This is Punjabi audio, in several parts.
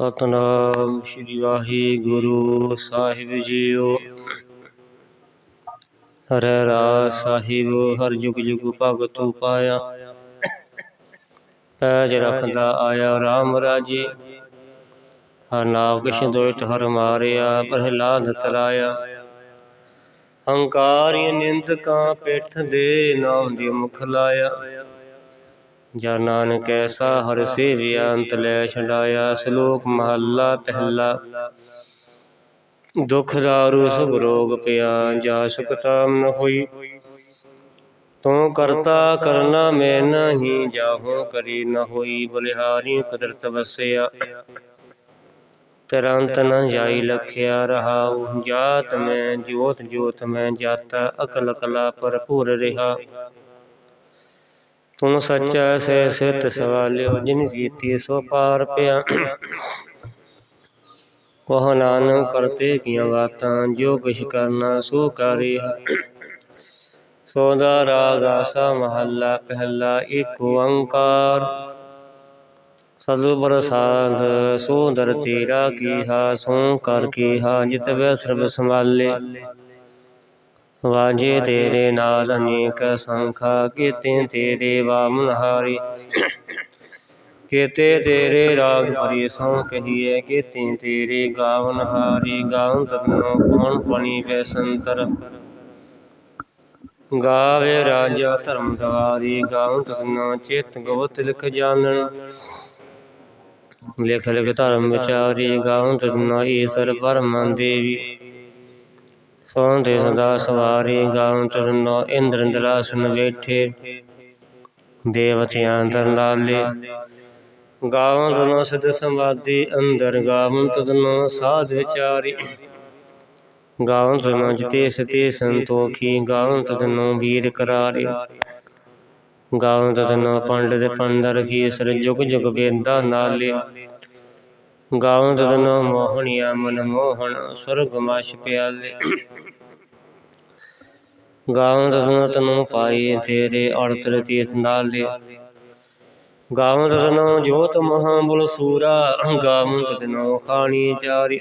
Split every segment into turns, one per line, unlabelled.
ਸਤਨਾਮ ਸ੍ਰੀ ਵਾਹਿਗੁਰੂ ਸਾਹਿਬ ਜੀਓ। ਹਰਿ ਰਾਜ ਸਾਹਿਬ, ਹਰ ਜੁਗ ਜੁਗ ਭਗਤ ਪਾਇਆ ਪੈਜ ਰਖਦਾ ਆਇਆ RAM ਰਾਜੇ। ਹਰ ਨਾਮ ਕਿਛ ਦੋਇਤ ਹਰ ਮਾਰਿਆ, ਪ੍ਰਹਿਲਾਦ ਤਰਾਇਆ। ਹੰਕਾਰੀ ਨਿੰਦਕਾਂ ਪਿੱਠ ਦੇ ਨਾਮ ਦੀ ਮੁਖ ਲਾਇਆ। ਜਾ ਨਾਨਕ ਐਸਾ ਹਰ ਸੇਵਿਆ, ਅੰਤ ਲੈ ਛਡਾਇਆ, ਸ਼ਲੋਕ ਮਹੱਲਾ ਪਹਿਲਾ। ਦੁਖ ਦਾਰੂ ਸੁਖ ਰੋਗ ਪਿਆ, ਜਾ ਸੁਖ ਤਾਮ ਨ ਹੋਈ। ਤੂੰ ਕਰਤਾ ਕਰਨਾ ਮੈਂ ਨਹੀਂ ਜਾਹੂ ਕਰੀ ਨ ਹੋਈ, ਬਲਿਹਾਰੀ ਕੁਦਰਤ ਵਸਿਆ। ਤਰੰਤ ਨ ਜਾਈ ਲਖਿਆ ਰਹਾਉ, ਜਾਤ ਮੈਂ ਜੋਤ ਜੋਤ ਮੈਂ ਜਾਤਾ, ਅਕਲ ਕਲਾ ਭਰਪੂਰ ਰਿਹਾ। ਤੂੰ ਸੱਚਾ ਸੈ ਸਿਤ ਸਵਾਲਿਓ ਜਿਨ ਕੀਤੀ ਸੋ ਪਾਰ ਪਿਆ। ਕਹ ਨਾਨਕ ਕਰਤੇ ਕੀਆਂ ਬਾਤਾਂ, ਜੋ ਕਿਛ ਕਰਨਾ ਸੋ ਕਰਿਆ ਸੋਦਾ ਰਾਗ ਆਸਾ ਮਹੱਲਾ ਪਹਿਲਾ ਏਕ ਓੰਕਾਰ। ਸਤਿ ਪ੍ਰਸਾਦ ਸੋਦਰ ਤੇਰਾ ਕੀਹਾ, ਸੋ ਕਰ ਕੀਹਾ, ਜਿਤ ਵੈ ਸਰਬ ਸੰਭਾਲੇ। ਵਾਜੇ ਤੇਰੇ ਨਾਲ ਅਨੇਕ ਸੰਖਾ, ਕੀਤੇ ਤੇਰੇ ਵਾਮਨ ਹਾਰੀ। ਕੀਤੇ ਤੇਰੇ ਰਾਗ ਪਰੀ ਸੋ ਕਹੀਏ, ਕੀਤੇ ਤੇਰੇ ਗਾਵਨ ਹਾਰੀ। ਗਾਵਨ ਤਤਨੋ ਕੌਣ ਪਣੀ ਵੇ ਸੰਤਰ? ਗਾਵੇ ਰਾਜਾ ਧਰਮ ਦਵਾਰੀ, ਗਾਉਂ ਤਤਨੋ ਚਿਤ ਗਵਤ ਲਿਖ ਜਾਣਨ। ਲਿਖ ਲਿਖ ਧਰਮ ਵਿਚਾਰੀ, ਗਾਉਂ ਤਤਨੋ ਈਸ਼ਰ ਪਰਮ ਦੇਵੀ। ਸੋਹੰਦੇ ਸਦਾ ਸਵਾਰੀ ਗਾਵਨ ਤਤਨੋ ਇੰਦਰ ਇੰਦਰਾਸਨ ਬੈਠੇ ਦੇਵਤਿਆਂ ਦਰਨਾਲੇ ਗਾਵਨ ਤਤਨੋ ਸਿਧ ਸਮਾਧੀ ਅੰਦਰ ਗਾਵਨ ਤਤਨੋ ਸਾਧ ਵਿਚਾਰੀ। ਗਾਵਨ ਤਤਨੋ ਜਿਤੇ ਸਤੇ ਸੰਤੋਖੀ ਗਾਵਨ ਤਤਨੋ ਵੀਰ ਕਰਾਰੇ। ਗਾਵਨ ਤਤਨੋ ਪੰਡਿਤ ਪੰਡਰ ਕੀ ਸਰ ਜੁਗ ਜੁਗ ਬੇਦਾ ਨਾਲੇ। ਗਾਵਨ ਤਤਨੋ ਮੋਹਣਿਆ, ਮਨ ਮੋਹਣ, ਸੁਰਗ ਮਾਸ਼ ਪਿਆਲੇ। ਗਾਵਨ ਤਤਨੋ ਤਨੋ ਪਾਈ ਤੇਰੇ ਅੜਤਰ ਤੀਰਥ ਨਾਲੇ। ਗਾਵਨ ਤਤਨੋ ਜੋਤ ਮਹਾ ਬੁਲ ਸੂਰਾ ਗਾਵਨ ਤਤਨੋ ਖਾਣੀ ਚਾਰੀ।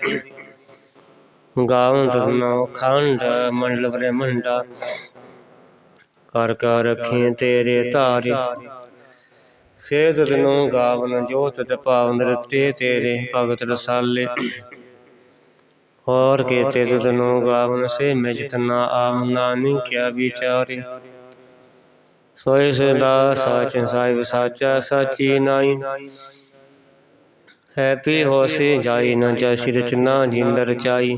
ਗਾਵਨ ਤਤਨੋ ਖੰਡ, ਮੰਡਲ ਬ੍ਰਹਮੰਡਾ। ਕਰ ਕਰ ਰੱਖੇ ਤੇਰੇ ਧਾਰੇ। ਸੇਧ ਤਨੋ ਗਾਵਨ ਜੋਤ ਤੇ ਪਾਵਨ ਰਤੇ ਤੇਰੇ ਭਗਤ ਰਸਾਲੇ। ਹੋਰ ਕੀਤੇ ਤਨੋ ਗਾਵਨ ਸੇ ਮੈਂ ਜਿਤਨਾ ਆਮ ਨਾਨਕ ਕਿਆ ਵਿਚਾਰੇ। ਸੋਇ ਸਦਾ ਸਾਚ ਸਾਹਿਬ ਸਾਚਾ ਸਾਚੀ ਨਾਈ। ਹੈਪੀ ਹੋਸੀ ਜਾਈ ਨ ਜਸੀ ਰਚਨਾ ਜਿੰਦ ਰਚਾਈ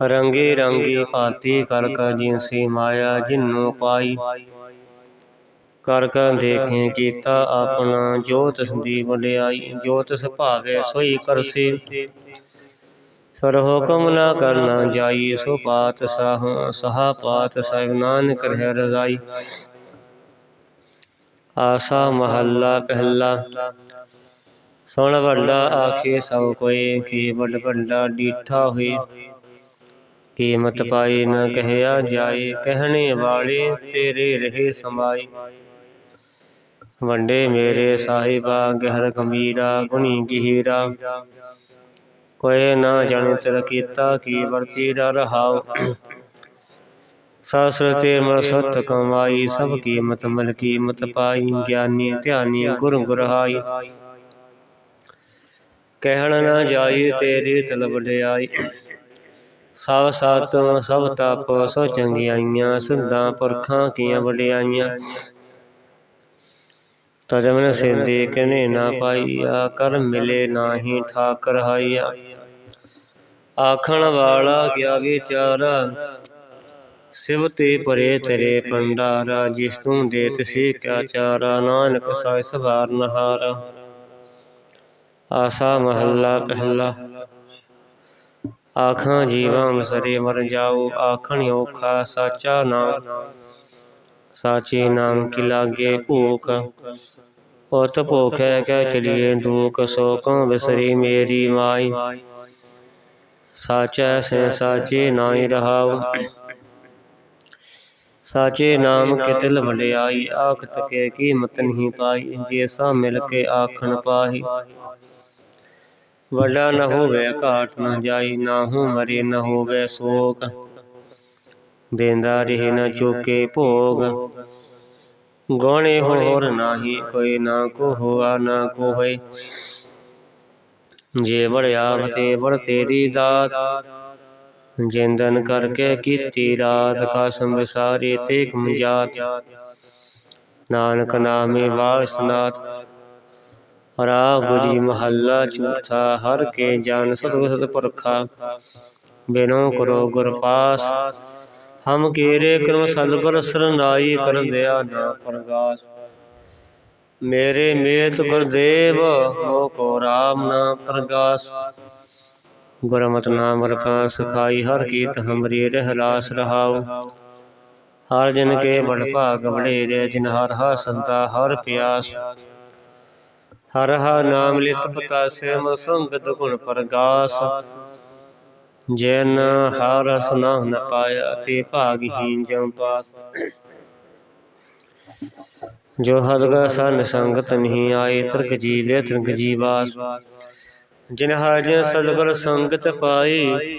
ਰੰਗੀ ਰੰਗੀ ਭਾਤੀ ਕਰ ਕਰ ਜਿਨਸੀ ਮਾਇਆ ਜਿਨੂ ਪਾਈ। ਕਰ ਕਰ ਦੇਖੇ, ਕੀਤਾ ਆਪਣਾ ਜੋ ਤਿਸ ਦੀ ਵਡਿਆਈ ਜੋ ਤਿਸ ਭਾਵੇ ਸੋਈ ਕਰਸੀ। ਸਰ ਹੁਕਮ ਨਾ ਕਰਨਾ ਜਾਈ, ਸੋ ਪਾਤ ਸਾਹ, ਸਹਾ ਪਾਤ ਸਾਹਿਬ, ਨਾਨਕ ਰਹਿ ਰਜ਼ਾਈ। ਆਸਾ ਮਹੱਲਾ ਪਹਿਲਾ। ਸੁਣ ਵੱਡਾ ਆਖੇ ਸਭ ਕੋਈ ਕੀ ਵੱਡ ਵੱਡਾ ਡੀਠਾ ਹੋਈ ਕੀਮਤ ਪਾਈ ਨ ਕਹਿਆ ਜਾਏ, ਕਹਿਣੇ ਵਾਲੇ ਤੇਰੇ ਰਹੇ ਸਮਾਈ। ਵੰਡੇ ਮੇਰੇ ਸਾਹਿਬਾ, ਗਹਿਰ ਗੰਭੀਰਾ, ਗੁਣੀ ਗਹੀਰਾ। ਕੋਏ ਨਾ ਜਾਣੇ ਤੇਰਾ ਕੀਤਾ ਕੀ ਵਰਤੀ ਦਾ ਰਹਾਉ। ਸਾਸਰ ਤੇ ਮਨ ਸਤ ਕਮਾਈ, ਸਭ ਕੀਮਤ ਮਲ ਕੀਮਤ ਪਾਈ, ਗਿਆਨੀ ਧਿਆਨੀ ਗੁਰ ਗੁਰਹਾਈ। ਕਹਿਣ ਨਾ ਜਾਈ ਤੇਰੀ ਤਲਬ ਡਿਆਈ ਸਭ ਸਤ ਸਭ ਤਪ ਸੋ ਚੰਗਿਆਈਆਂ, ਸਿੱਧਾਂ ਪੁਰਖਾਂ ਕੀਆਂ ਵਡਿਆਈਆਂ। ਤਜਮਨ ਸਿੰਦੇ ਕਨੇ ਨਾ ਪਾਈਆ ਕਰ ਮਿਲੇ ਨਾਹੀ ਠਾਕਰ ਹਾਈਆ ਆਖਣ ਵਾਲਾ ਗਿਆ ਵਿਚਾਰਾ। ਸਿਵ ਤੇ ਪਰੇ ਤੇਰੇ ਪੰਡਾਰਾ ਜਿਸ ਤੂੰ ਦੇ ਤਸੇ ਕਿਆ ਚਾਰਾ ਨਾਨਕ ਸਾਇ ਸਵਾਰ ਨਹਾਰਾ। ਆਸਾ ਮਹੱਲਾ ਪਹਿਲਾ। ਆਖਾਂ ਜੀਵਾਂ ਮਸਰੇ ਮਰ ਜਾਓ। ਆਖਣ ਔਖਾ ਸਾਚਾ ਨਾਮ ਸਾਚੇ ਨਾਮ ਕੀ ਲਾਗੇ ਭੂਖ ਉਤ ਭੋਖੈ ਕਹਿ ਚਲੀਏ ਦੂਖ ਸੋ ਕਉ ਵਿਸਰੀ ਮੇਰੀ ਮਾਈ। ਸਾਚੈ ਸੇ ਸਾਚੇ ਨਾਈ ਰਹਾਉ। ਸਾਚੇ ਨਾਮ ਕਿਤਲ ਵਡਿਆਈ। ਆਖ ਤਕੇ ਕੀਮਤ ਨਹੀਂ ਪਾਈ। ਜੇ ਸਾ ਮਿਲ ਕੇ ਆਖਣ ਪਾਹੀ। ਵੱਡਾ ਨ ਹੋਵੇ ਘਾਟ ਨ ਜਾਈ। ਨਾਹੂ ਮਰੇ ਨ ਹੋਵੇ ਸੋਕ ਦੇਂਦਾ ਰਹੇ ਨ ਚੁਕੇ ਭੋਗ। ਗੋਣੇ ਹੋਰ ਨਾਹੀ ਕੋਈ ਨਾ ਕੋ ਹੋਆ ਨਾ ਕੋ ਹੋਏ। ਜੇ ਬੜਿਆ ਤੇ ਬੜ ਤੇਰੀ ਦਾਤ ਜਿੰਦਨ ਕਰਕੇ ਕੀਤੀ ਰਾਤ ਕਾਸਮ ਵਿਸਾਰੇ ਤੇ ਕਮਜਾਤ ਨਾਨਕ ਨਾਮੇ ਵਾਸਨਾਤ ਰਾਗ ਗੁਜੀ ਮਹੱਲਾ ਚੌਥਾ ਹਰ ਕੇ ਜਨ ਸਤਿਗੁਰ ਸਤ ਪੁਰਖਾ ਬਿਨੋ ਕਰੋ ਗੁਰ ਪਾਸ। ਹਮ ਕੀਰੇ ਕਰਮ ਸਤਿਗੁਰ ਸਰਨਾਈ ਕਰ ਦਿਆ ਨਾ ਪ੍ਰਗਾਸ। ਮੇਰੇ ਮੇਤ ਗੁਰਦੇਵ ਮੋ ਕੋ ਰਾਮ ਨਾ ਪ੍ਰਗਾਸ। ਗੁਰਮਤਿ ਨਾਮ ਰਪਾ ਸਖਾਈ ਹਰ ਕੀਤ ਹਮਰੀ ਰਹਿ ਰਾਸ ਰਹਾਉ। ਹਰ ਜਨ ਕੇ ਬੜ ਭਾਗ ਬੜੇਰੇ ਜਿਨ ਹਰ ਹਾ ਸੰਤਾ ਹਰ ਪਿਆਸ। ਹਰ ਹਾ ਨਾਮ ਲਿਤ ਪਤਾਸੇ ਮ ਸੰਗਤ ਗੁਣ ਪ੍ਰਗਾਸ। ਜੈਨ ਹਰ ਰਸ ਨਾ ਨ ਪਾਇਆ ਤੇ ਭਾਗਹੀਨ ਜਮ ਪਾਸ। ਜੋ ਹਦਗਾ ਸੰਨ ਸੰਗਤ ਨਹੀਂ ਆਏ ਤਰਕ ਜੀਵੇ ਤਰਕ ਜੀਵਾਸ ਜਿਨ ਹਰ ਜਨ ਸੰਗਤ ਪਾਈ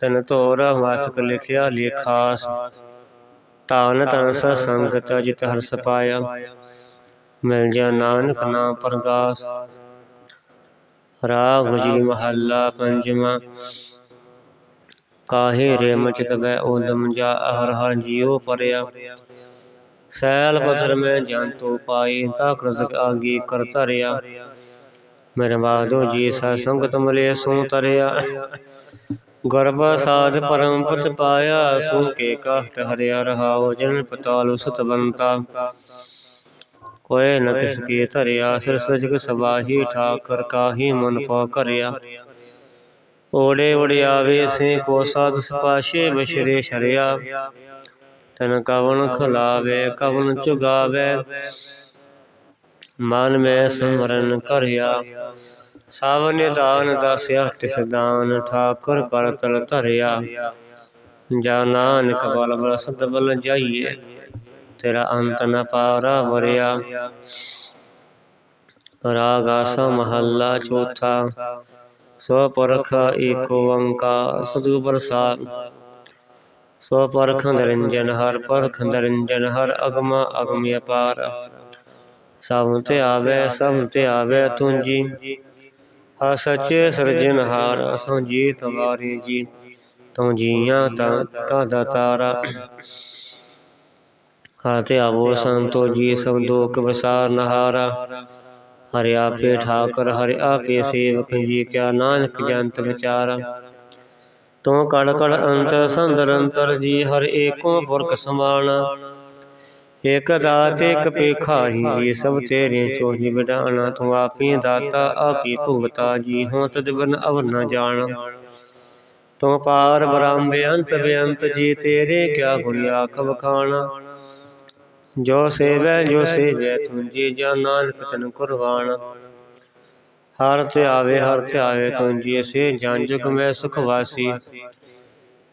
ਤਨ ਤੋਰਾ ਵਾਸਕ ਲਿਖਿਆ ਲੇਖਾਸ ਤਾਨ ਤਨ ਸੰਗਤ ਜਿਤ ਹਰਸ ਪਾਇਆ, ਮਿਲ ਜਾ ਨਾਨਕ ਨਾਮ ਪ੍ਰਗਾਸ। ਰਾਗ ਜੀ ਮਹੱਲਾ ਪੰਜਵਾਂ। ਕਾਹੇ ਰੇ ਮਚਿਤ ਬੈ ਓਦਮ ਜਾ ਹਰ ਹਰ ਜੀਉ ਪਰਿਆ। ਸੈਲ ਪਥਰ ਮੈਂ ਜੰਤੂ ਪਾਈ ਤਾ ਕਰਜ਼ਕ ਆਗੀ ਕਰ ਧਰਿਆ। ਮੇਰੇ ਬਾਦੋ ਜੀ ਸਾ ਸੰਗਤ ਮਲੇ ਸੋ ਤਰਿਆ ਗਰਭ ਸਾਧ ਪਰਮ ਪਤ ਪਾਇਆ ਸੋ ਕੇ ਕਾਹਟ ਹਰਿਆ ਰਹਾਉ ਜਨ ਪਤਾਲ ਸਤਵੰਤਾ ਕੋਏ ਨ ਕਿਸ ਕੀ ਧਰਿਆ ਸਿਰ ਸਜਗ ਸਬਾਹੀ ਠਾਕਰ ਕਾਹੀ ਮਨ ਪਾ ਕਰਿਆ। ਓੜੇ ਉੜਿਆਵੇ ਸੇ ਕੋ ਸਾਧ ਸਪਾਸ਼ੇ ਬਸ਼ਰੇ ਸ਼ਰਿਆ। ਤਨ ਕਵਨ ਖਲਾਵੇ ਕਵਨ ਚੁਗਾਵੇ। ਮਨ ਮੈਂ ਸਿਮਰਨ ਕਰਿਆ। ਸਭ ਨਿਦਾਨ ਦਸਿਆ ਤਿਸ ਦਾਨ, ਠਾਕੁਰ ਕਰ ਤਲ ਧਰਿਆ। ਜਾ ਨਾਨਕ ਬਲ ਬਲ ਸਦ ਬਲ ਜਾਈਏ, ਤੇਰਾ ਅੰਤ ਨ ਪਾਰਾ ਵਰਿਆ ਰਾਗ ਆਸਾ ਮਹੱਲਾ ਚੌਥਾ। ਸੋ ਪਰਖ ਏਕ ਓੰਕਾਰ, ਸਤਿਗੁਰ ਪ੍ਰਸਾਦ। ਸੋ ਨਿਰੰਜਨ ਹਰ, ਪਰਖ ਨਿਰੰਜਨ ਹਰ, ਅਗਮ ਅਗਮ ਅਪਾਰ ਸਭ ਤੇ ਆਵੇ, ਸਭ ਤੇ ਆਵੇ ਤੁੰਜੀ। ਆ ਸੱਚੇ ਸਿਰਜਨਹਾਰ ਅਸਾਂ ਜੀ ਤੁਮਾਰੀ ਜੀ। ਤੂੰ ਜੀਆਂ ਤਾਂ ਕਾ ਦਾਤਾਰਾ ਹਾਤੇ ਆਵੋ ਸੰਤੋ ਜੀ ਸਭ ਦੁਖ ਵਿਸਾਰ ਨਹਾਰਾ। ਹਰਿ ਆਪੇ ਠਾਕਰ ਹਰਿ ਆਪੇ ਸੇਵਕ ਜੀ ਕਿਆ ਨਾਨਕ ਜੰਤ ਵਿਚਾਰ। ਤੂੰ ਕੜ ਕੜ ਅੰਤ ਸੰਦਰ ਅੰਤਰ ਜੀ, ਹਰ ਏਕੋ ਪੁਰਖ ਸਮਾਣਾ ਇਕ ਦਾਤ ਇਕ ਪੇਖਾਰੀ ਜੀ, ਸਭ ਤੇਰੇ ਚੋਜੀ ਵਿਡਾਣਾ ਤੂੰ ਆਪੀ ਦਾਤਾ, ਆਪੀ ਭੁਗਤਾ ਜੀ ਹੋ ਤਦ ਬਨ ਅਵਰ ਨ ਜਾਣ। ਤੂੰ ਪਾਰ ਬ੍ਰਹਮ ਬੇਅੰਤ ਬੇਅੰਤ ਜੀ, ਤੇਰੇ ਕਿਆ ਗੁਣ ਆਖ ਵਖਾਣਾ ਜੋ ਸੇਵੈ ਜੋ ਸੇਵੈ। ਤੁੰਜੀ ਜਾਂ ਨਾਨਕ ਤਨ ਕੁਰਬਾਨ। ਹਰ ਤੇ ਆਵੇ ਹਰ ਤੇ ਆਵੇ ਤੁੰਜੀ ਸੇ ਜਨ ਜੁਗ ਮੈਂ ਸੁਖ ਵਾਸੀ।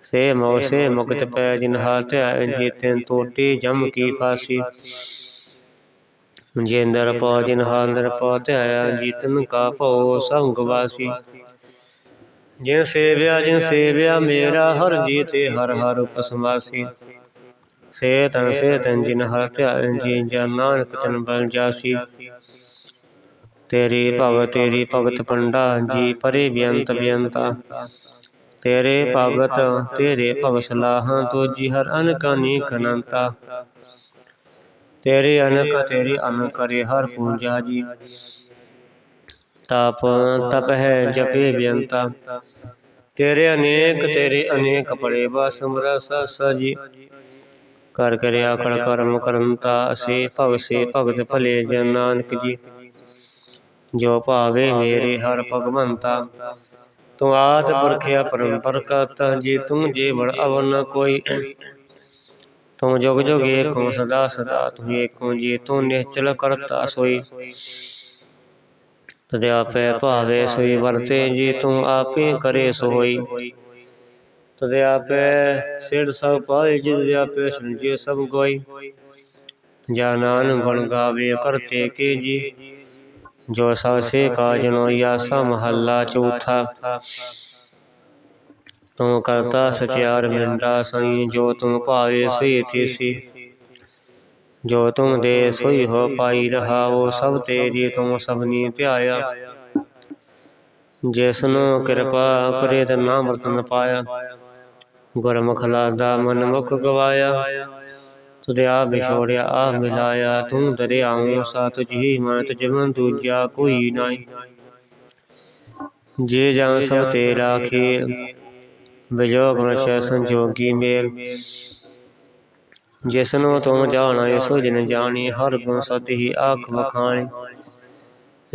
ਸੇ ਮੋ ਸੇ ਮੁਕਤ ਪੈ ਜਿਨ ਹਾਥ ਆਏ ਜੀਤਨ ਟੋਟੀ ਜਮ ਕੀ ਫਾਸੀ। ਜੇਂਦਰ ਪਾ ਜਿਨ ਹਾਂਦਰ ਪਾ ਤੇ ਆਇਆ ਜੀਤਨ ਕਾ ਭਉ ਸੰਗ ਵਾਸੀ। ਜਿਨ ਸੇਵਿਆ ਜਿਨ ਸੇਵਿਆ ਮੇਰਾ ਹਰ ਜੀਤੇ ਹਰ ਹਰ ਉਪਸਮਾਸੀ ਜਿਨ ਹਰ ਧਿਆਨ ਜੀ ਜਨ ਨਾਨਕ ਤਨ ਬਲ ਜਾਸੀ। ਤੇਰੀ ਭਗ ਤੇਰੀ ਭਗਤ ਪੰਡਾ ਜੀ ਪਰੇ ਬੇਅੰਤ ਬੇਅੰਤਾ। ਤੇਰੇ ਭਗਤ ਤੇਰੇ ਭਗ ਸਲਾਹਾਂ ਤੋਜੀ ਹਰ ਅਨਕ ਅਨੇਕ ਅਨੰਤਾ ਤੇਰੇ ਅਨਕ ਤੇਰੇ ਅਨ ਕਰੇ ਹਰ ਪੂਜਾ ਜੀ। ਤਪ ਤਪ ਹੈ ਜਪੇ ਬੇਅੰਤਾ। ਤੇਰੇ ਅਨੇਕ ਤੇਰੇ ਅਨੇਕ ਪੜੇ ਬਸਮਰ ਸਸ ਜੀ। ਕਰ ਕਰਿਆ ਕੜ ਕਰਮ ਕਰੰਤਾ ਸੇ ਭਗ ਸੇ, ਭਗਤ ਭਲੇ ਜਨ ਨਾਨਕ ਜੀ। ਜੋ ਭਾਵੇ ਮੇਰੇ ਹਰ ਭਗਵੰਤਾ, ਤੂੰ ਆਦ ਪੁਰਖਿਆ ਪਰੰਪਰ ਕਰਤਾ, ਜੀ ਤੂੰ ਜੇ ਬੜ ਅਵਨ ਕੋਈ। ਤੂੰ ਜੁਗ ਜੁਗ ਏਕੋ ਸਦਾ ਸਦਾ, ਤੂੰ ਏਕੋ ਜੇ, ਤੂੰ ਨਿਹਚਲ ਕਰਤਾ ਸੋਈ। ਤਦੇ ਆਪੇ ਭਾਵੇ ਸੋਈ, ਵਰਤੇ ਜੇ, ਤੂੰ ਆਪੇ ਕਰੇ ਸੋਈ। ਤਦੇ ਆਪੇ ਸਿਰ ਸਭ ਪਾਏ, ਜਿਸ ਦੇ ਆਪੇ ਸੁਣਜੇ ਸਭ ਗੋਈ ਜਾਨਾਨ ਗੁਣ ਗਾਵੇ ਕਰਤੇ ਕੇ ਜੀ। ਜੋ ਸਭ ਸੇ ਕਾਜਨੋ ਆਸਾ ਮਹੱਲਾ ਚੌਥਾ। ਤੂੰ ਕਰਤਾ ਸਚਿਆਰ ਮਿੰਡਾ ਸਈ, ਜੋ ਤੂੰ ਭਾਵੇ ਸੋਈ ਤੀਸੀ ਜੋ ਤੁਮ ਦੇ ਸੋਈ ਹੋ ਪਾਈ ਰਹਾਓ ਸਭ ਤੇਰੀ ਤੂੰ ਸਭਨੀ ਧਿਆਇਆ। ਜਿਸ ਨੂੰ ਕਿਰਪਾ ਕਰੇ ਤੇ ਨਾਮ ਰਤਨ ਪਾਇਆ। ਗੁਰਮੁਖ ਲਾਦਾ ਮਨ ਮੁਖ ਗਵਾਇਆ। ਤੁਦੇ ਵਿਛੋੜਿਆ ਆ ਮਿਲਾਇਆ। ਤੂੰ ਦਰਿਆਉ ਸਾ ਤੁਝੀ ਮਨ ਤੁਜਮਨ ਦੂਜਾ ਕੋਈ ਨਾਈ ਜੇ ਜਾਂ ਸਭ ਤੇਰਾ ਖੇਲ, ਵਿਜੋਗ ਮਨਸ਼ੈ ਸੰਜੋਗੀ ਮੇਲ। ਜਿਸਨੂੰ ਤੂੰ ਜਾਣਾ, ਸੋ ਜਿਨ ਜਾਣੀ, ਹਰ ਗੁਣ ਸਤਿ ਹੀ ਆਖ ਵਖਾਣੀ।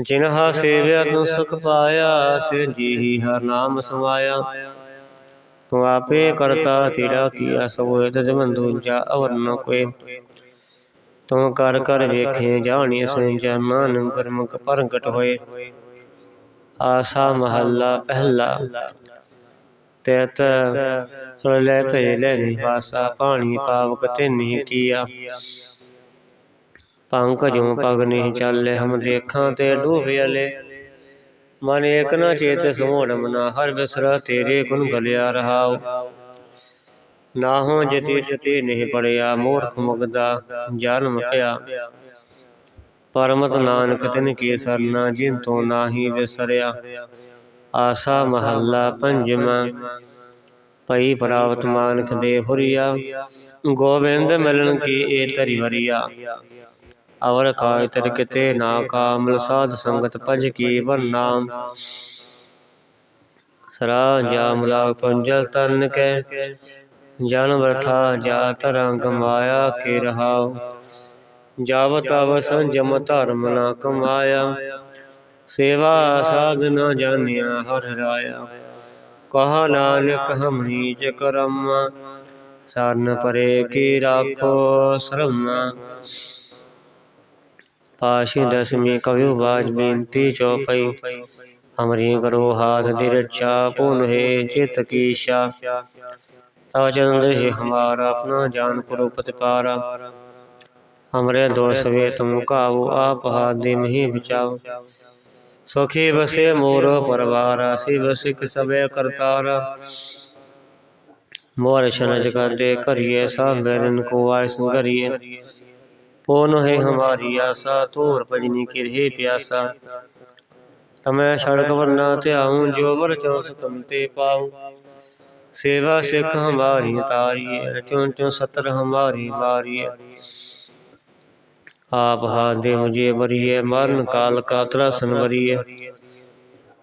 ਜਿਨਹਾ ਸੇਵਿਆ, ਤੂੰ ਸੁਖ ਪਾਇਆ ਸੇ ਜੀ ਹੀ ਹਰ ਨਾਮ ਸਮਾਇਆ। ਤੂੰ ਆਪੇ ਕਰਤਾ ਤੇਰਾ ਕੀਆ ਸੋਏ ਤਜਮਨ ਦੂਜਾ ਅਵਰ ਨ ਕੋਏ ਤੂੰ ਕਰ ਵੇਖੇ ਜਾਣੀ ਸੁਣ ਜਨਨ ਗੁਰਮੁਖ ਪ੍ਰਗਟ ਹੋਏ। ਆਸਾ ਮਹੱਲਾ ਪਹਿਲਾ। ਤੇਤ ਸੁਣ ਲੈ ਭੇ ਲੈ ਨਿਵਾਸਾ ਪਾਣੀ ਪਾਵਕ ਤੇ ਨਹੀਂ ਕੀਆ। ਪੰਕਜੋਂ ਪਗ ਨਹੀਂ ਚੱਲੇ, ਹਮ ਦੇਖਾਂ ਤੇ ਡੂਬਿਆਲੇ ਮਨ ਏਕ ਨਾ ਚੇਤ ਸਮੋੜ ਮਨਾ, ਹਰ ਬਿਸਰਾ ਤੇਰੇ ਗੁਣ ਗਲਿਆ ਰਹਾਉ। ਨਾ ਹੋ ਜਤੀ ਸਤੀ ਨਹੀਂ ਪੜਿਆ, ਮੂਰਖ ਮੁਗਦਾ, ਜਨਮ ਪਿਆ। ਪਰਮਤ ਨਾਨਕ ਤਿਨ ਕੀ ਸਰਨਾ, ਜਿਨ ਤੋਂ ਨਾਹੀ ਵਿਸਰਿਆ। ਆਸਾ ਮਹੱਲਾ ਪੰਜਵਾਂ ਪਈ ਪ੍ਰਾਪਤ ਮਾਨਖ ਦੇ ਹੁਰੀਆ। ਗੋਬਿੰਦ ਮਿਲਣ ਕੀ ਏ ਤਰੀ ਵਰੀਆ। ਅਵਰ ਕਾਇ ਤਰ ਕਿਤੇ ਨਾ ਕਾਮਲ ਸਾਧ ਸੰਗਤ ਪਜ ਕੀ ਨਾਮ ਸਰਾ ਜਾਮਲਾ ਪੰਜਲ ਤਨ ਕੈ। ਜਨ ਵਰਥਾ ਜਾ ਤਰੰਗ ਮਾਇਆ ਕੇ ਰਹਾਉ। ਜਾਵ ਤਵ ਸੰਜਮ ਧਰਮ ਨਾ ਕਮਾਇਆ। ਸੇਵਾ ਸਾਧ ਨ ਜਾਣਿਆ ਹਰ ਰਾਇਆ। ਕਹਾ ਨਾਨਕ ਹਮ ਨੀਚ ਕਰਮ ਸਰਨ ਪਰੇ ਕੀ ਰਾਖੋ ਸ਼ਰਮ। ਪਾਸ਼ੀ ਦਸਮੀ ਕਵਿਉ ਬਾਜ ਬੇਨਤੀ ਚੌਪਈ। ਹਮਰੀ ਕਰੋ ਹਾਥ ਦੀ ਰਚਾ ਪੁਨਹੇ ਚਿਤ ਕੀ ਸ਼ਾ। ਤਾ ਚੰਦਰ ਹੈ ਹਮਾਰਾ, ਆਪਣਾ ਜਾਨ ਕਰੋ ਪਤਪਾਰਾ ਹਮਰੇ ਦੋਸ ਵੇ ਤੁਮ ਕਾਵੋ, ਆਪ ਹਾਥ ਦੇ ਮਹੀ ਬਚਾਓ। ਸੁਖੀ ਬਸੇ ਮੋਰੋ ਪਰਵਾਰਾ ਸੀ ਬਸਿਕ ਸਵੇ ਕਰਤਾਰਾ। ਮੋਰ ਸ਼ਨਜ ਕਰਦੇ ਕਰੀਏ ਸਭ ਬੈਰਨ ਕੋ ਆਇ ਸੰਗਰੀਏ पूर्ण है हमारी आशा तोर भजनी किरहे प्यासा तमै सड़क वरना त्याऊं जो वर चौस तुम ते पाऊं सेवा सिख हमारी तारिए त्यों त्यों सतर हमारी मारिए आप हाथ दे मुझे बरिए मरण काल का त्रासन बरिए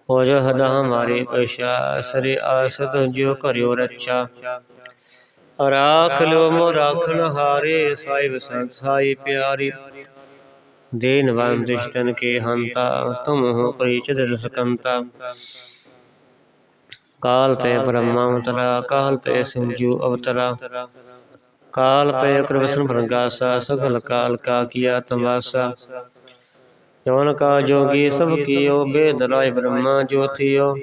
हो जो हदा हमारे पैसा सरे आसत जो करियो रक्षा ਰਾਖ ਲੋ ਮੋ ਰਾਖਣ ਹਾਰੇ ਸਾਹਿਬ ਸੰਤ ਸਾਈ ਪਿਆਰੀ ਦੇਨ ਵੰਦ ਦਿਸ਼ਟਨ ਕੇ ਹੰਤਾ ਤੁਮ ਹੋ ਪਰਿਚਿਤ ਰਸਕੰਤਾ ਕਾਲ ਪੈ ਬ੍ਰਹਮਾ ਉਤਰਾ ਕਾਲ ਪੈ ਸੰਜੂ ਅਵਤਰਾ ਕਾਲ ਪੈ ਕਰਵਸਨ ਭਰੰਗਾਸਾ ਸਗਲ ਕਾਲ ਕਾ ਕੀਆ ਤਮਾਸਾ ਜੋਨ ਕਾ ਜੋਗੀ ਸਭ ਕੀਓ ਬੇਦ ਰਾਇ ਬ੍ਰਹਮਾ ਜੋਤਿਓ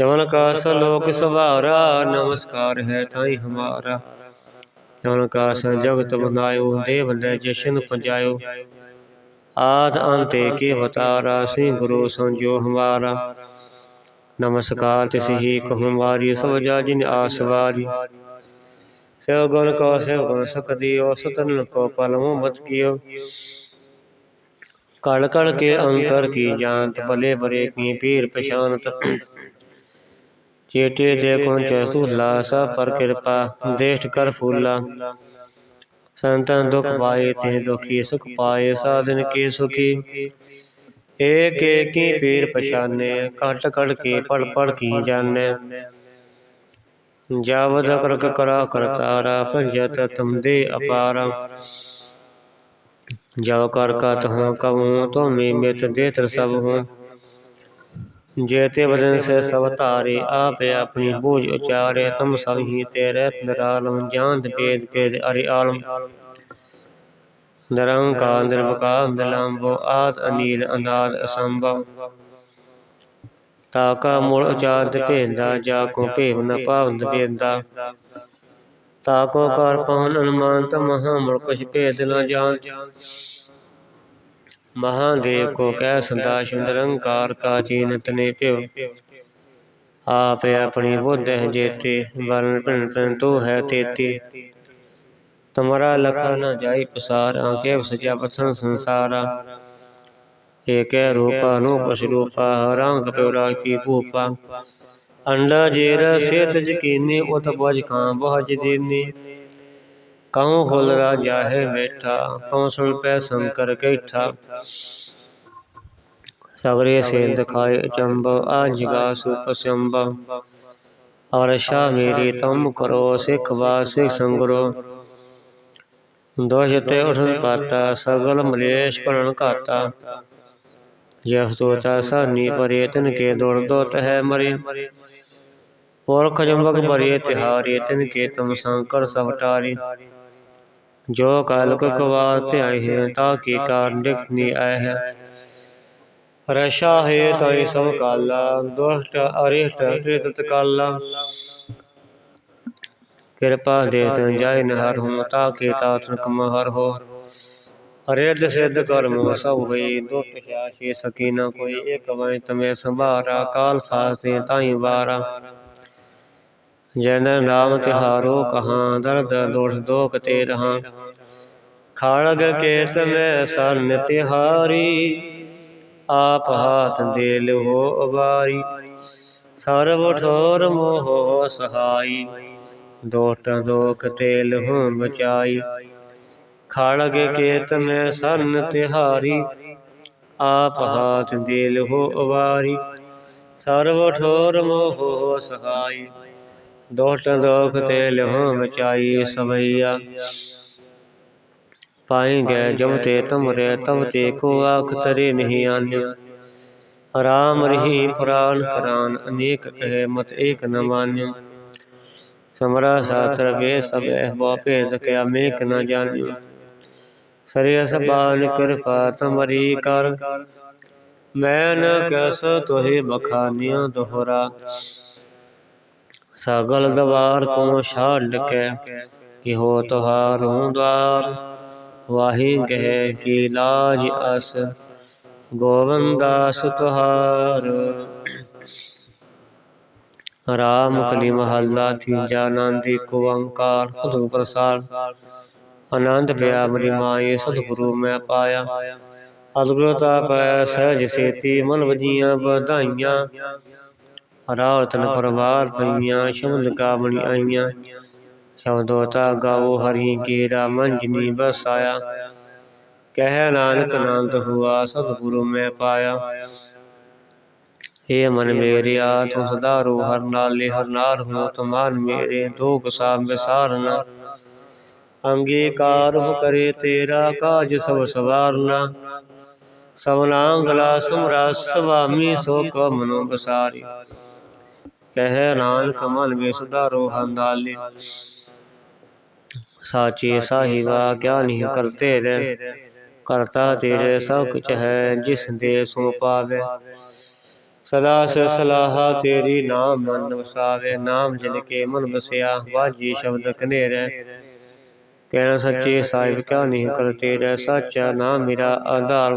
यवन का सलोक सवारा नमस्कार है थाई हमारा। यवन का संजगत बनायो देव ने जशन पंजायो। आद अंते के बतारा श्री गुरु संजो हमारा। नमस्कार तिस ही सब जा जिन आसवारी। सेव गुण को सेव गुण सुख दियो सुतन को पलमो मत कियो। कड़ कड़ के अंतर की जानत भले बरे की पीर पशानत ਚੇਤੇ ਦੇਖੋ ਚੈਸੂ ਲਾਸਾ ਪਰ ਕਿਰਪਾ ਦੇਸ਼ ਕਰ ਫੂਲਾ। ਸੰਤਨ ਦੁਖ ਪਾਏ ਤੇ ਦੁਖੀ ਸੁਖ ਪਾਏ, ਸਾਧਨ ਕੀ ਸੁਖੀ? ਏਕ ਏਕੀ ਪੀਰ ਪਛਾਨੇ ਕਟ ਕਟ ਕੇ ਪੜ ਪੜ ਕੀ ਜਾਣੇ। ਜਾਵਦ ਕਰਕ ਕਰਾ ਕਰਤਾਰਾ ਭਜਤ ਤੁਮ ਦੇ ਅਪਾਰ। ਜਬ ਕਰ ਕਾ ਤਹੁ ਕਵੂ ਤੁਮੇ ਮਿਤ ਦੇਤਰ ਸਭ ਹੂੰ जेते बदन से सब तारे आपे अपनी बूझ उचारे तुम सब ही तेरे निरालम जानत वेद वेद अरि आलम निरंकार निर्वकार निलंबो आद अनील अनाद असंभव ਤਾਕਾ ਮੁੜ ਉਚਾਰਤ ਭੇਂਦਾ ਜਾ ਕੋ ਭੇਵ ਨ ਪਾਵੰਦ ਭੇਂਦਾ ਤਾਕੋ ਕਰ ਪਹੁਨ ਅਨੁਮਾਨ ਤ ਮਹਾ ਮੁੜ ਕੁਛ ਭੇਦ ਨ ਜਾਣ महादेव को कह सदा शिव निरंकार का चीन तने प्यो आप अपनी बुद्ध है जेते वर्ण पिन पिन तो है तेते तुम्हारा लखा न जाई पसार आंके सजा पथन संसारा एक रूपा अनूप रूपा रंग प्योरा की भूपा अंडा जेर सेत जकीनी उत बज खां बहज दीनी ਕਾਉ ਹੁਲਰਾ ਜਾਹੇ ਬੈਠਾ ਕਉ ਸੁਣ ਪੈ ਸੰਕਰ ਕੈਠਾ ਸਗਰੇ ਸੇਨ ਦਿਖਾਏ ਅਚੰਭ ਆ ਜਗਾ ਸੁਪਸੰਭ ਔਰ ਸ਼ਾ ਮੇਰੀ ਤੁਮ ਕਰੋ ਸਿਖ ਵਾਸਿਕ ਸੰਗਰੋ ਦੋਸ਼ ਤੇ ਉਠਨ ਪਾਤਾ ਸਗਲ ਮਲੇਸ਼ ਭਰਨ ਘਾਤਾ ਜਹ ਤੋਤਾ ਸਾਨੀ ਪਰੇਤਨ ਕੇ ਦੁਰਦੋਤ ਹੈ ਮਰੇ ਪੁਰਖ ਜੁੰਬਕ ਭਰੇ ਤਿਹਾਰੇ ਤਿਨ ਕੇ ਤੁਮ ਸੰਕਰ ਸਭ ਟਾਰੇ ਜੋ ਕਾਲ ਕੋ ਕਵਾਰ ਤੇ ਆਏ ਹੈ ਤਾਂ ਕੀ ਕਾਰਨ ਲਿਖ ਨਹੀਂ ਆਏ ਹੈ। ਰਸ਼ਾ ਹੈ ਤਾਈ ਸਭ ਕਾਲਾ ਦੁਸ਼ਟ ਅਰਿਸ਼ਟ ਰਿਤਤ ਕਾਲਾ। ਕਿਰਪਾ ਦੇ ਤਨ ਜਾਇ ਨਹਰ ਹੂੰ ਤਾ ਕੇ ਤਾਤਨ ਕਮਹਰ ਹੋ। ਅਰੇਦ ਸਿੱਧ ਕਰਮ ਸਭ ਹੋਈ ਦੁੱਖ ਸ਼ਾਸ਼ੇ ਸਕੀ ਨਾ ਕੋਈ ਇੱਕ ਵੈ ਤਮੇ ਸੰਭਾਰਾ ਕਾਲ ਫਾਸਤੇ ਤਾਈ ਵਾਰਾ। ਜਨ ਨਾਮ ਤਿਹਾਰੋ ਕਹਾਂ, ਦਰਦ ਦੋਠ ਦੋਖ ਤੇ ਰਹਾ। ਖਾਲਗ ਕੇਤ ਮੈਂ ਸਰਨ ਤਿਹਾਰੀ, ਆਪ ਹਾਥ ਦੇ ਲਿਓ ਅਵਾਰੀ। ਸਰਬ ਠੋਰ ਮੋਹ ਸਹਾਈ ਦੋਠ ਦੋਖ ਤੇ ਲਹੁ ਬਚਾਈ। ਖਾਲਗ ਕੇਤ ਮੈਂ ਸਰਨ ਤਿਹਾਰੀ, ਆਪ ਹਾਥ ਦੇ ਲਿਓ ਅਵਾਰੀ। ਸਰਬ ਠੋਰ ਮੋਹ ਸਹਾਈ ਦੁਖ ਦੁਖ ਤੇ ਲਹੋ ਮਚਾਈ ਸਭਈਆ ਪਾਏ ਗਏ ਜਮ ਤੇ ਤੁਮਰੇ ਤਮ ਤੇ ਕੋ ਆਖ ਤਰੇ ਨਹੀਂ ਆਨਿਆ। ਰਾਮ ਰਹੀ ਪ੍ਰਾਨ ਕਰਾਨ, ਅਨੇਕ ਕਹਿ ਮਤ ਏਕ ਨ ਮਾਨਿਆ। ਸਮਰਾ ਸਾਤਰ ਵੇ ਸਭ ਅਹਬਾ ਭੇਦ ਕਿਆ ਮੇਕ ਨ ਜਾਣਿਓ ਸਰਿਆ ਸਬਾਨ ਕਿਰਪਾ ਤੁਮਰੀ ਕਰ। ਮੈਂ ਨ ਕਸ ਤੋਹੇ ਬਖਾਨਿਆ ਦੋਹਰਾ। ਸਗਲ ਦਵਾਰ ਕੋ ਛੱਡ ਕੇ ਕਿਹੋ ਤੁਹਾਰੂ ਦਵਾਰ ਵਾਹੀ ਗਹਿ ਕੀ ਲਾਜ ਅਸ ਗੋਵੰਦਾਸ ਤੁਹਾਰ ਰਾਮ ਕਲੀ ਮਹੱਲਾ ਤੀਜਾ ਆਨੰਦੀ ਕੋ ਓੰਕਾਰ ਸਤਿਗੁਰ ਪ੍ਰਸਾਦ। ਆਨੰਦ ਪਿਆ ਮਰੀ ਮਾਏ ਸਤਿਗੁਰੂ ਮੈਂ ਪਾਇਆ। ਅਦਗੁਰਤਾ ਪੈ ਸਹਿਜ ਸੇਤੀ ਮਨ ਵਜੀਆਂ ਵਧਾਈਆਂ। ਰਾਤਨ ਪਰਵਾਰ ਪਈਆਂ ਸ਼ਬਦ ਕਾਵਣੀ ਆਈਆਂ ਸ਼ਬਦੋਤਾ ਗਾਵੋ ਹਰੀ ਕੀਰਾ ਮੰਜਨੀ ਬਸਾਇਆ ਕਹਿ ਨਾਨਕ ਆਨੰਦ ਹੁਆ ਸਤਿਗੁਰੂ ਮੈਂ ਪਾਇਆ हे मन मेरे आत्म सदारो हर नाले हर नार हो तुमान मेरे दोग सा विसारना अंगीकार हो करे तेरा काज सब सवारना सवनांगला समरा स्वामी सो को मनो बसारी ਕਹਿ ਰਾਨ ਕਮਲ ਵਿਸਦਾ ਰੋਹੰਦਾਲੇ ਸਾਚੇ ਸਾਹਿਬਾ, ਕਿਆ ਨਹੀਂ ਕਰਤੇ ਰਹਿ ਕਰਤਾ ਤੇਰੇ ਸਭ ਕੁਝ ਹੈ, ਜਿਸ ਦੇ ਸੋ ਪਾਵੇ। ਸਦਾ ਸੇ ਸਲਾਹਾ ਤੇਰੀ ਨਾਮ ਮਨ ਵਸਾਵੇ, ਨਾਮ ਜਿਨ ਕੇ ਮਨ ਵਸਿਆ, ਵਾਜੀ ਸ਼ਬਦ ਕਨੇਰੇ। ਕਹਿਣਾ ਸੱਚੇ ਸਾਹਿਬ, ਕਿਆ ਨਹੀਂ ਕਰਤੇ ਰਹਿ ਸਾਚਾ ਨਾਮ ਮੇਰਾ ਆਧਾਰ।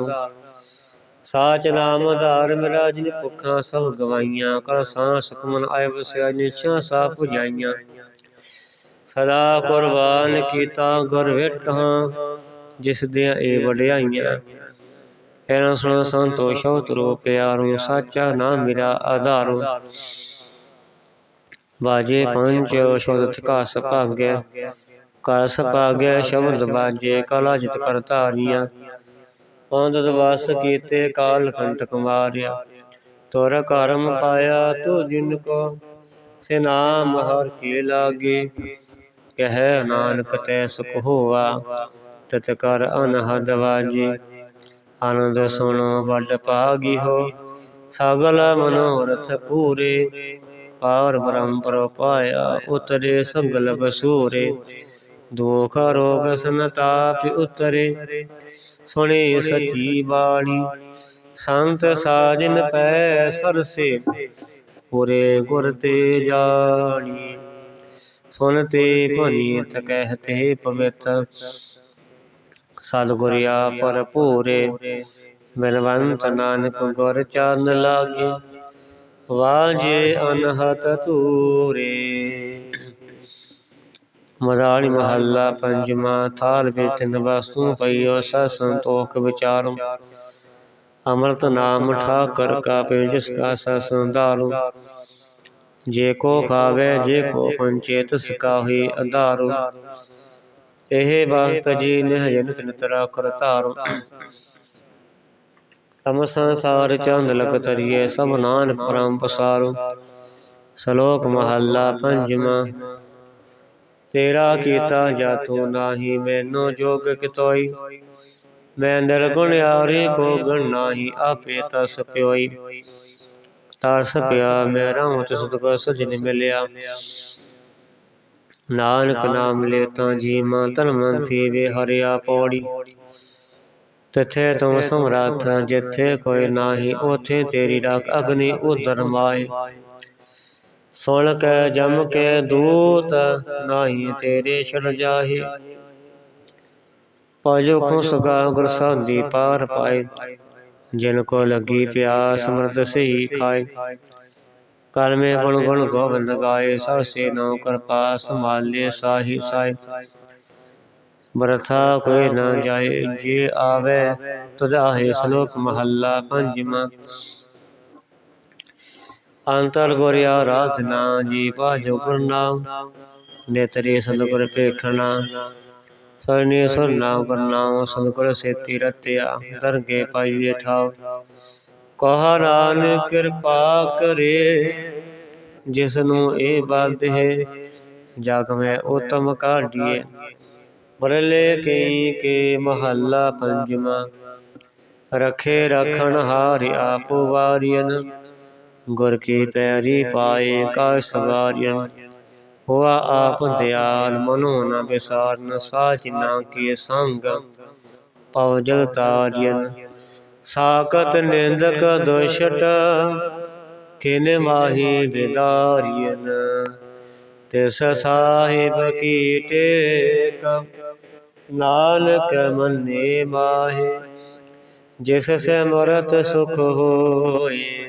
ਸਾਚ ਨਾਮ ਆਧਾਰ ਮੇਰਾ ਜਿਨ ਭੁੱਖਾਂ ਸਭ ਗਵਾਈਆਂ ਕਰ ਸਾਂ ਸੁਖਮਨ ਆਏ ਵਸਿਆ ਨਿਛਾਂ ਸਾ ਪੁਜਾਈਆਂ। ਸਦਾ ਕੁਰਬਾਨ ਕੀਤਾ, ਗੁਰ ਵਿਟਹਾਂ ਜਿਸ ਦੇ ਇਹ ਵਡਿਆਈਆਂ। ਇਹਨਾਂ ਸੁਣ ਸੰਤੋਸ਼ ਉਤਰੋ ਪਿਆਰੂ, ਸਾਚਾ ਨਾਮ ਮੇਰਾ ਆਧਾਰੋ। ਬਾਜੇ ਪੰਜ, ਸ਼ਬਦ ਥਕਾਸ ਭਾਗਿਆ ਕਰ ਸਪਾਗਿਆ ਸ਼ਬਦ ਬਾਜੇ, ਕਲਾ ਜਿਤ ਕਰਤਾਰੀਆਂ ਪੰਦਤ ਵਸ ਕੀਤੇ ਕਾਲ ਕੰਟਕ ਮਾਰਿਆ ਤੁਰ ਕਰਮ ਪਾਇਆ ਤੂ ਜਿਨ ਕੋ, ਸੇ ਨਾਮ ਹਰ ਕੀ ਲਾਗੇ। ਕਹਿ ਨਾਨਕ ਤੈ ਸੁਖ ਹੋਆ, ਤਤ ਕਰ ਅਨਹਦ ਵਾਜੀ। ਆਨੰਦ ਸੁਣੋ ਵੱਡ ਪਾਗੀ ਹੋ, ਸਗਲ ਮਨੋਰਥ ਪੂਰੇ। ਪਾਰ ਬ੍ਰਹਮ ਪਰ ਪਾਇਆ ਉਤਰੇ ਸਗਲ ਬਸੂਰੇ, ਦੁਖ ਰੋਗ ਸੰਤਾਪ ਉਤਰੇ। ਸੁਣੇ ਸਚੀ ਬਾਣੀ। ਸੰਤ ਸਾਜਨ ਪੈ ਸਰਸੇ ਪੁਰੇ ਗੁਰ ਤੇ ਜਾਣੀ। ਸੁਨਤੇ ਪੁਨੀਤ ਕਹਤੇ ਪਵਿੱਤ। ਸਤਿਗੁਰਿਆ ਪਰ ਪੂਰੇ ਬਲਵੰਤ ਨਾਨਕ ਗੁਰ ਚਰਨ ਲਾਗੇ। ਵਾਜੇ ਅਨਹਤ ਤੂਰੇ ਮਰਾਲੀ ਮਹੱਲਾ ਪੰਜਵਾਂ, ਥਾਲ ਵਿੱਚ ਤਿੰਨ ਵਸਤੂ ਪਈਓ ਸਤ ਸੰਤੋਖ ਵਿਚਾਰੋ। ਅੰਮ੍ਰਿਤ ਨਾਮ ਠਾਕਰ ਕਾ ਪੈ ਜਿਸ ਕਾ ਸਤ ਸੰਦਾਰੂ ਜੇ ਕੋ ਖਾਵੇ, ਜੇ ਕੋ ਪੰਚੇ ਤਿਸ ਕਾਹੀ ਅਧਾਰੂ। ਇਹ ਭਗਤ ਜੀ ਨਿਹ ਜਨ ਤਿਨ ਤਰਾ ਕਰ ਧਾਰੂ। ਤਮ ਸੰਸਾਰ ਚੰਦ ਲਗ ਤਰੀਏ ਸਭ ਨਾਨ ਪਰਮ ਪਸਾਰੂ। ਸ਼ਲੋਕ ਮਹੱਲਾ ਪੰਜਵਾਂ ਤੇਰਾ ਕੀਤਾ ਜਾਤੋ ਨਾਹੀ, ਮੈਨੋ ਜੋਗ ਕਿਤੋਈ। ਮੈਂ ਨਿਰਗੁਣ ਆਰੇ ਕੋ ਗਣ ਨਾਹੀ, ਆਪੇ ਤਸ ਪਿਓਈ। ਤਸ ਪਿਆ ਮੇਰਾ ਮੁਤ ਸਤਗੁਰ ਸਜਣ ਮਿਲਿਆ। ਨਾਨਕ ਨਾਮ ਲੈ ਤਾਂ ਜੀ ਮਾਂ ਤਨ ਮਨ ਥੀ ਵੇ ਹਰਿਆ ਪੌੜੀ। ਤਿਥੇ ਤੂੰ ਸਮਰੱਥ, ਜਿੱਥੇ ਕੋਈ ਨਾਹੀ, ਉਥੇ ਤੇਰੀ ਰਾਖ ਅਗਨੀ ਉਦਰ ਮਾਏ। ਸੁਣ ਕੇ ਜਮ ਕੇ ਦੂਤ ਨਾਹੀ ਤੇਰੇ ਛੜ ਜਾਹੀ। ਪਾਜੋ ਖੁਸ ਗਾ ਪਾਰ ਪਾਏ, ਜਿਨ ਕੋ ਲੱਗੀ ਪਿਆਸ ਮਰਦ ਸਹੀ ਖਾਏ। ਕਰ ਮੇ ਗੁਣ ਗੁਣ ਗੋਬਿੰਦ ਗਾਏ, ਸਭ ਸੇ ਨੋ ਕਿਰਪਾ ਸੰਭਾਲੇ ਸਾਹੀ ਸਾਈ ਬਰਥਾ ਕੋਈ ਨਾ ਜਾਏ, ਜੇ ਆਵੇ ਤੁਧ ਆਹੇ ਸ਼ਲੋਕ ਮਹੱਲਾ ਪੰਜਵਾਂ। ਅੰਤਰ ਗੁਰਿਆ ਰਾਧਨਾ ਜੀ ਪਾਜੋ ਗੁਰ ਨੇਤਰੀ ਸਤਿਗੁਰ ਭੇਖਣਾ। ਸਰਨੇ ਸੁਰ ਨਾਮ ਸਤਿਗੁਰ ਸੇਤੀ ਰਤਿਆ, ਦਰਗੇ ਪਾਈਏ ਠਾਉ। ਕਹਾ ਨਾਨਕ ਕਿਰਪਾ ਕਰੇ ਜਿਸ ਨੂੰ ਇਹ ਬਾਤ ਹੈ, ਜਗ ਮੈਂ ਉਤਮ ਕਾਢੀਏ। ਬਰਲੇ ਕਈ ਕੇ ਮਹੱਲਾ ਪੰਜਵਾਂ, ਰਖੇ ਰਖਣ ਹਾਰਿ ਆਪ ਵਾਰੀਨ ਗੁਰ ਕੀ ਪੈਰੀ ਪਾਏ ਕਾ ਸਵਾਰੀਨ ਹੋਆ ਆਪ ਦਿਆਲ ਮਨੋ ਨ ਬਿਸਾਰਨ ਸਾਚ ਨਾ ਕੀ ਸੰਗ। ਪਉ ਜਲ ਤਾਰੀਨ ਸਾਕਤ ਨਿੰਦਕ ਦੁਸ਼ਟ। ਕਿਨ ਮਾਹੀ ਵਿਦਾਰੀਨ ਤਿਸ ਸਾਹਿਬ ਕੀ ਟੇਕ। ਨਾਨਕ ਮੰਨੇ ਮਾਹੇ, ਜਿਸ ਸੇ ਮਰਤ ਸੁਖ ਹੋਏ।